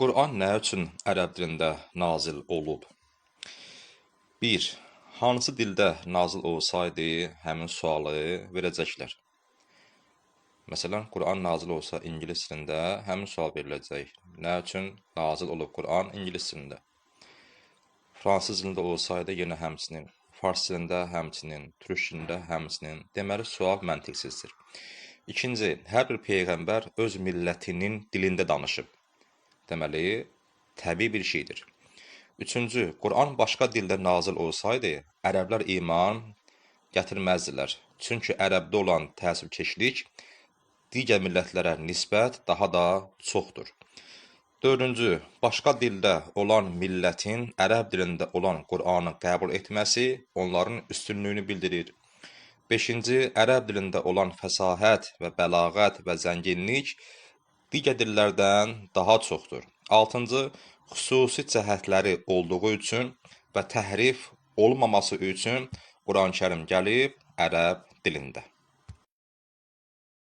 Qur'an nə üçün ərəb dilində nazil olub? 1. Hansı dildə nazil olsaydı, həmin sualı verəcəklər. Məsələn, Qur'an nazil olsa ingilis dilində, həmin sual veriləcək. Nə üçün nazil olub Qur'an ingilis dilində? Fransız dilində olsaydı yenə həmçinin, fars dilində həmçinin, türk dilində həmçinin. Deməli, sual məntiqsizdir. İkinci, hər bir peyğəmbər öz millətinin dilində danışıb. Deməli, təbii bir şeydir. Üçüncü, Qur'an başqa dildə nazil olsaydı, ərəblər iman gətirməzdilər. Çünki ərəbdə olan təəssübkeşlik digər millətlərə nisbət daha da çoxdur. Dördüncü, başqa dildə olan millətin ərəb dilində olan Qur'anı qəbul etməsi onların üstünlüyünü bildirir. Beşinci, ərəb dilində olan fəsahət və bəlağət və zənginlik digər dillərdən daha çoxdur. Altıncı, xüsusi cəhətləri olduğu üçün və təhrif olmaması üçün Quran-Kərim gəlib ərəb dilində.